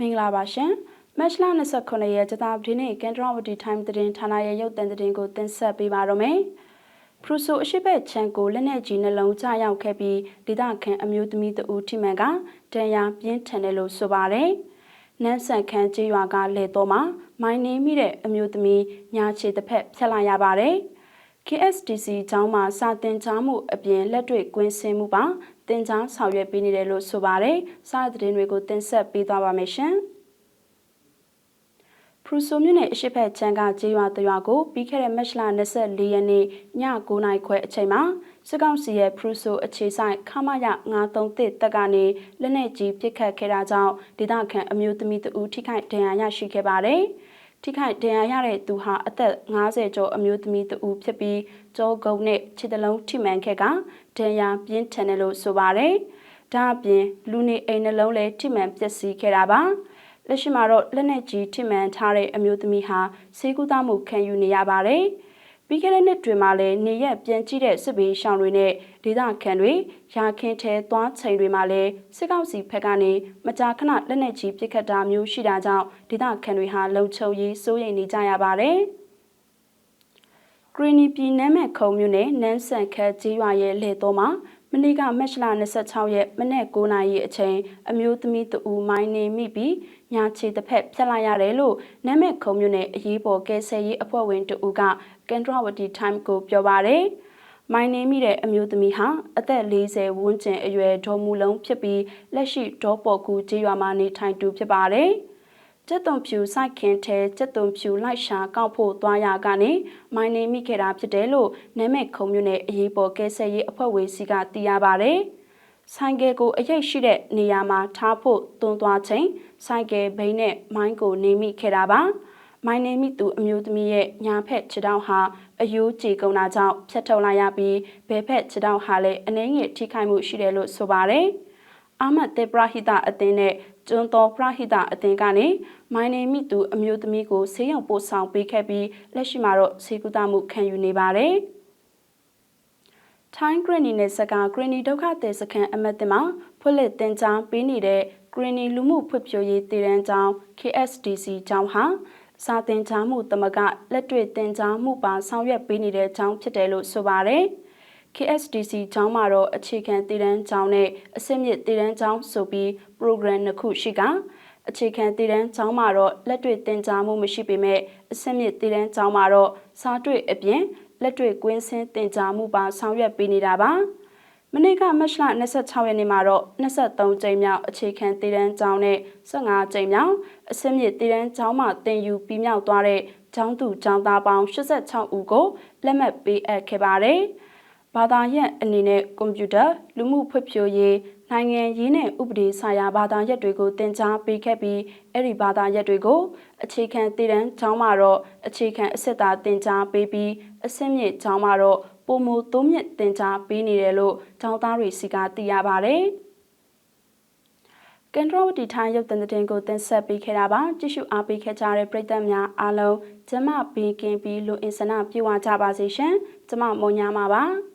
မင်္ဂလာပါရှင်မတ်လ29ရက်ကြာသပတေးနေ့ကန်ထရဝတီ time သတင်းဌာနရဲ့ရုပ်သံသတင်းကိုတင်ဆက်ပေးပါရမယ်ဖရူဆိုအရှိဘက်ချန်ကိုလက်နက်ကြီးနှလုံးကျရောက်ခဲ့ပြီးဒေသခံအမျိုးသမီးတဦးထိမှန်ကတန်ရာပြင်းထန်တယ်လို့ဆိုပါတယ်နန်းဆန်ခန်းကျေးရွာကလေတော့မှာမိုင်းနေမိတဲ့အမျိုးသမီးညာချေတစ်ဖက်ဖြတ်လာရပါတယ် KSDC ကျောင်းမှာစာတင်ကြားမှုအပြင်လက်တွေ့ကွင်းဆင်းမှုပါတင်ကြားဆောင်ရွက်ပေးနေတယ်လို့ဆိုပါတယ်။စာသတင်းတွေကိုတင်ဆက်ပေးသွားပါမယ်ရှင်။ဖရူဆိုမြို့နယ်အရှိတ်ဖက်ချမ်းကကျေးရွာတရွာကိုပြီးခဲ့တဲ့မတ်လ24ရက်နေ့ည9:00နာရီခွဲအချိန်မှာစစ်ကောင်စီရဲ့ဖရူဆိုအခြေဆိုင်ခမရ931တက်ကနေလက်နက်ကြီးပစ်ခတ်ခဲ့တာကြောင့်ဒေသခံအမျိုးသမီးတဦးထိခိုက်ဒဏ်ရာရရှိခဲ့ပါတယ်။ ထိခိုက်ဒဏ်ရာရတဲ့သူဟာအသက်50ကျော်အမျိုးသမီးတဦးဖြစ်ပြီးကြောကုန်းနဲ့ခြေတလုံးထိမှန်ခဲ့ကဒဏ်ရာပြင်းထန်တယ်လို့ဆိုပါတယ်။ဒါအပြင်လူနေအိမ်နှလုံးလည်းထိမှန်ပျက်စီးခဲ့တာပါ။လက်ရှိမှာတော့လက်နက်ကြီးထိမှန်ထားတဲ့အမျိုးသမီးဟာဆေးကုသမှုခံယူနေရပါတယ်။ ပြီးခဲ့တဲ့နှစ်တွင်မှလည်းနေရက်ပြန်ကြည့်တဲ့စစ်ဘေးရှောင်တွေနဲ့ဒေသခံတွေရာခင်းထဲသွားချိန်တွေမှာလည်းစစ်ကောက်စီဖက်ကနေမကြာခဏလက်နက်ကြီးပစ်ခတ်တာမျိုးရှိတာကြောင့်ဒေသခံတွေဟာလုံခြုံရေးစိုးရိမ်နေကြရပါတယ်။ဂရီနီပြည်နမ်းမဲ့ခုံမြို့နယ်နန်းဆန်ခတ်ကြီးရွာရဲ့လေတော်မှာ မနေ့ကမက်လ26ရက်မနေ့9နာရီအချိန်အမျိုးသမီးတဦးမိုင်းနေမိပြီးညာချေတစ်ဖက်ဖြတ်လိုက်ရတယ်လို့နမ်းမဲ့ခုံမြို့နယ်အရေးပေါ်ကယ်ဆယ်ရေးအဖွဲ့ဝင်တဦးကကန်ထရဝတီ time ကိုပြောပါတယ်။မိုင်းနေမိတဲ့အမျိုးသမီးဟာအသက်40ဝန်းကျင်အရွယ်ဒေါ်မူလုံးဖြစ်ပြီးလက်ရှိဒေါ်ပေါ်ကူကျေးရွာမှာနေထိုင်သူဖြစ်ပါတယ်။ ကျက်သွန်ဖြူစိုက်ခင်ထဲကျက်သွန်ဖြူလိုက်ရှာကောက်ဖို့သွားရကနေမိုင်းနေမိခဲ့တာဖြစ်တယ်လို့နာမည်ခုံမြို့နယ်အရေးပေါ်ကဲဆယ်ရေးအဖွဲ့ဝေစီကသိရပါဗျ။ဆိုင်ကယ်ကိုအရိပ်ရှိတဲ့နေရာမှာထားဖို့တွန်းသွားချိန်ဆိုင်ကယ်ဘိန်းနဲ့မိုင်းကိုနေမိခဲ့တာပါ။မိုင်းနေမိသူအမျိုးသမီးရဲ့ညာဖက်ခြေထောက်ဟာအယိုးကြေကုန်တာကြောင့်ဖြတ်ထုတ်လိုက်ရပြီးဘယ်ဖက်ခြေထောက်ဟာလည်းအနှဲငယ်ထိခိုက်မှုရှိတယ်လို့ဆိုပါတယ်။ အာမတ်တေပရဟိတအသင်းနဲ့ကျွန်းတော်ပရဟိတအသင်းကနေမိုင်းနေမိသူအမျိုးသမီးကိုဆေးရုံပို့ဆောင်ပေးခဲ့ပြီးလက်ရှိမှာတော့ဆေးကုသမှုခံယူနေပါတယ်။ထိုင်းဂရနီနယ်စကဂရနီဒုက္ခသည်စခန်းအမတ်တင်မှာဖွင့်လှစ်တင်ကြားပေးနေတဲ့ဂရနီလူမှုဖွံ့ဖြိုးရေးတည်တန်းကျောင်း KSDC ကျောင်းဟာစာတင်ကြားမှုတမကလက်တွေ့တင်ကြားမှုပါဆောင်ရွက်ပေးနေတဲ့ကျောင်းဖြစ်တယ်လို့ဆိုပါတယ်။ KSDC ကျောင်းမှာတော့အခြေခံတည်တန်းကျောင်းနဲ့အဆင့်မြင့်တည်တန်းကျောင်းဆိုပြီး program နှစ်ခုရှိကအခြေခံတည်တန်းကျောင်းမှာတော့လက်တွေ့သင်ကြားမှုမရှိပေမဲ့အဆင့်မြင့်တည်တန်းကျောင်းမှာတော့စာတွေ့အပြင်လက်တွေ့ကွင်းဆင်းသင်ကြားမှုပါဆောင်ရွက်ပေးနေတာပါမနေ့ကမတ်လ26ရက်နေ့မှာတော့23ကြိမ်မြောက်အခြေခံတည်တန်းကျောင်းနဲ့15ကြိမ်မြောက်အဆင့်မြင့်တည်တန်းကျောင်းမှာသင်ယူပြီးမြောက်သွားတဲ့ကျောင်းသူကျောင်းသားပေါင်း86ဦးကိုလက်မှတ်ပေးအပ်ခဲ့ပါတယ်။ ဘာသာရပ်အနေနဲ့ကွန်ပျူတာလူမှုဖွံ့ဖြိုးရေးနိုင်ငံရေးနဲ့ဥပဒေဆိုင်ရာဘာသာရပ်တွေကိုသင်ကြားပေးခဲ့ပြီးအဲ့ဒီဘာသာရပ်တွေကိုအခြေခံတည်တန်းကျောင်းမှာတော့အခြေခံအစစ်သားသင်ကြားပေးပြီးအဆင့်မြင့်ကျောင်းမှာတော့ပုံမူသုံးမြင့်သင်ကြားပေးနေတယ်လို့ကျောင်းသားတွေစီကသိရပါဗျ။ကန်ထရဝတီထိုင်းရုပ်သံသတင်းကိုတင်ဆက်ပေးခဲ့တာပါကြည့်ရှုအားပေးခဲ့ကြတဲ့ပရိသတ်များအားလုံးကျမဘေးကင်းပြီးလူအင်စနာပြေဝကြပါစေရှင်ကျမမုံညာပါပါ